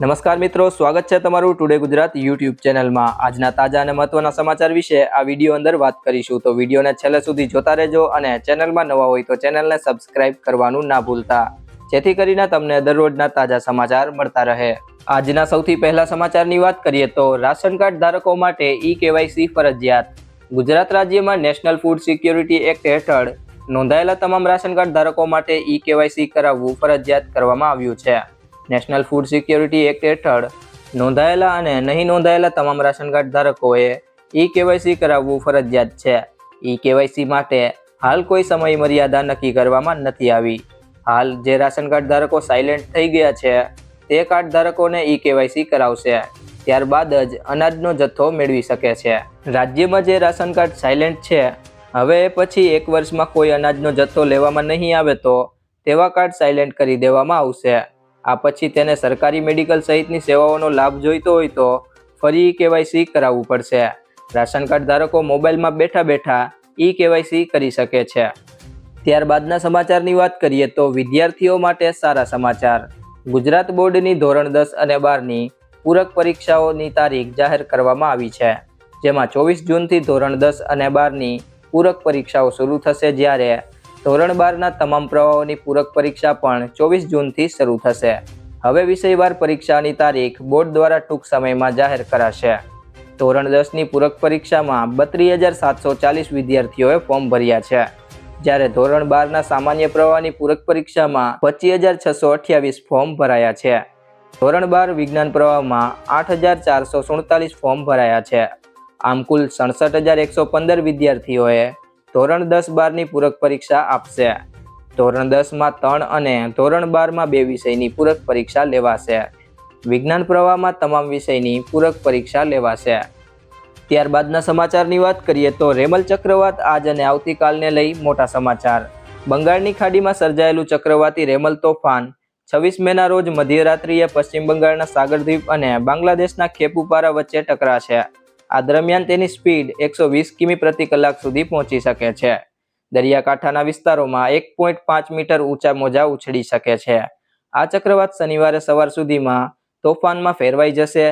નમસ્કાર મિત્રો, સ્વાગત છે તમારું ટુડે ગુજરાત યુટ્યુબ ચેનલમાં. આજના તાજા અને મહત્વના સમાચાર વિશે આ વીડિયો અંદર વાત કરીશું. તો વિડીયોને છેલ્લે સુધી જોતા રહેજો અને ચેનલમાં નવા હોય તો ચેનલને સબસ્ક્રાઇબ કરવાનું ના ભૂલતા. જેથી કરીને તમને દરરોજના તાજા સમાચાર મળતા રહે. આજના સૌથી પહેલા સમાચારની વાત કરીએ તો રાશન કાર્ડ ધારકો માટે ઈ કેવાયસી ફરજિયાત. ગુજરાત રાજ્યમાં નેશનલ ફૂડ સિક્યોરિટી એક્ટ હેઠળ નોંધાયેલા તમામ રાશન કાર્ડ ધારકો માટે ઈ કેવાયસી કરાવવું ફરજિયાત કરવામાં આવ્યું છે. નેશનલ ફૂડ સિક્યોરિટી એક્ટ હેઠળ નોંધાયેલા અને નહીં નોંધાયેલા તમામ રાશન કાર્ડ ધારકોએ ઈ કેવાયસી કરાવવું ફરજિયાત છે. ઈ કેવાયસી માટે હાલ કોઈ સમય મર્યાદા નક્કી કરવામાં નથી આવી. હાલ જે રાશન કાર્ડ ધારકો સાયલેન્ટ થઈ ગયા છે, તે કાર્ડ ધારકોને ઈ કેવાયસી કરાવશે. ત્યારબાદ જ અનાજનો જથ્થો મેળવી શકે છે. રાજ્યમાં જે રાશન કાર્ડ સાયલેન્ટ છે, હવે પછી એક વર્ષમાં કોઈ અનાજનો જથ્થો લેવામાં નહીં આવે તો તેવા કાર્ડ સાયલેન્ટ કરી દેવામાં આવશે. આ પછી તેને સરકારી મેડિકલ સહિતની સેવાઓનો લાભ જોઈતો હોય તો ફરી કેવાયસી કરાવવું પડશે. રાશન કાર્ડ ધારકો મોબાઈલમાં બેઠા બેઠા ઈ કેવાયસી કરી શકે છે. ત્યારબાદના સમાચારની વાત કરીએ તો વિદ્યાર્થીઓ માટે સારા સમાચાર. ગુજરાત બોર્ડની ધોરણ દસ અને બારની પૂરક પરીક્ષાઓની તારીખ જાહેર કરવામાં આવી છે. જેમાં ચોવીસ જૂનથી ધોરણ દસ અને બારની પૂરક પરીક્ષાઓ શરૂ થશે જ્યારે ધોરણ બારના તમામ પ્રવાહોની પૂરક પરીક્ષા પણ ચોવીસ જૂનથી શરૂ થશે. હવે વિષયવાર પરીક્ષાની તારીખ બોર્ડ દ્વારા ટૂંક સમયમાં જાહેર કરાશે. ધોરણ દસની પૂરક પરીક્ષામાં બત્રીસ હજાર સાતસો ચાલીસ વિદ્યાર્થીઓએ ફોર્મ ભર્યા છે. જ્યારે ધોરણ બારના સામાન્ય પ્રવાહની પૂરક પરીક્ષામાં પચીસ હજાર છસો અઠ્યાવીસ ફોર્મ ભરાયા છે. ધોરણ બાર વિજ્ઞાન પ્રવાહમાં આઠ હજાર ચારસો સુડતાલીસ ફોર્મ ભરાયા છે. આમ કુલ સડસઠ હજાર એકસો પંદર વિદ્યાર્થીઓએ ધોરણ દસ બારની પૂરક પરીક્ષા આપશે. ધોરણ દસમાં ત્રણ અને ધોરણ બારમાં બે વિષયની પૂરક પરીક્ષા લેવાશે. વિજ્ઞાન પ્રવાહમાં તમામ વિષયની પૂરક પરીક્ષા લેવાશે. ત્યારબાદના સમાચારની વાત કરીએ તો રેમલ ચક્રવાત આજ અને આવતીકાલને લઈ મોટા સમાચાર. બંગાળની ખાડીમાં સર્જાયેલું ચક્રવાતી રેમલ તોફાન છવ્વીસ મેના રોજ મધ્યરાત્રિએ પશ્ચિમ બંગાળના સાગરદ્વીપ અને બાંગ્લાદેશના ખેપુપારા વચ્ચે ટકરાશે. આ દરમિયાન તેની સ્પીડ એકસો વીસ કિમી પ્રતિ કલાક સુધી પહોંચી શકે છે. દરિયાકાંઠાના વિસ્તારોમાં એક પોઈન્ટ પાંચ મીટર ઊંચા મોજા ઉછળી શકે છે. આ ચક્રવાત શનિવારે સવાર સુધીમાં તોફાનમાં ફેરવાઈ જશે.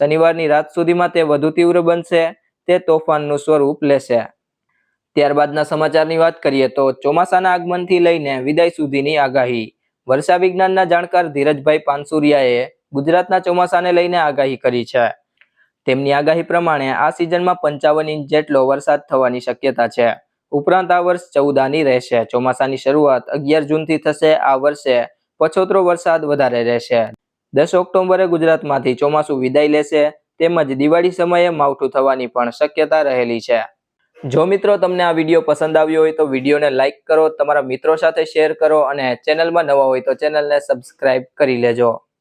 શનિવારની રાત સુધીમાં તે વધુ તીવ્ર બનશે. તે તોફાનનું સ્વરૂપ લેશે. ત્યારબાદના સમાચારની વાત કરીએ તો ચોમાસાના આગમનથી લઈને વિદાય સુધીની આગાહી. વર્ષા વિજ્ઞાનના જાણકાર ધીરજભાઈ પાનસુરિયાએ ગુજરાતના ચોમાસાને લઈને આગાહી કરી છે. તેમની આગાહી પ્રમાણે આ સિઝનમાં પંચાવન ઇંચ જેટલો વરસાદ થવાની શક્યતા છે. ઉપરાંત આ વર્ષ ચૌદાની રહેશે. ચોમાસાની શરૂઆત અગિયાર જૂનથી થશે. આ વર્ષે પછોતરો વરસાદ વધારે રહેશે. દસ ઓક્ટોબરે ગુજરાતમાંથી ચોમાસું વિદાય લેશે. તેમજ દિવાળી સમયે માવઠું થવાની પણ શક્યતા રહેલી છે. જો મિત્રો તમને આ વીડિયો પસંદ આવ્યો હોય તો વિડીયોને લાઇક કરો, તમારા મિત્રો સાથે શેર કરો અને ચેનલમાં નવા હોય તો ચેનલને સબસ્ક્રાઇબ કરી લેજો.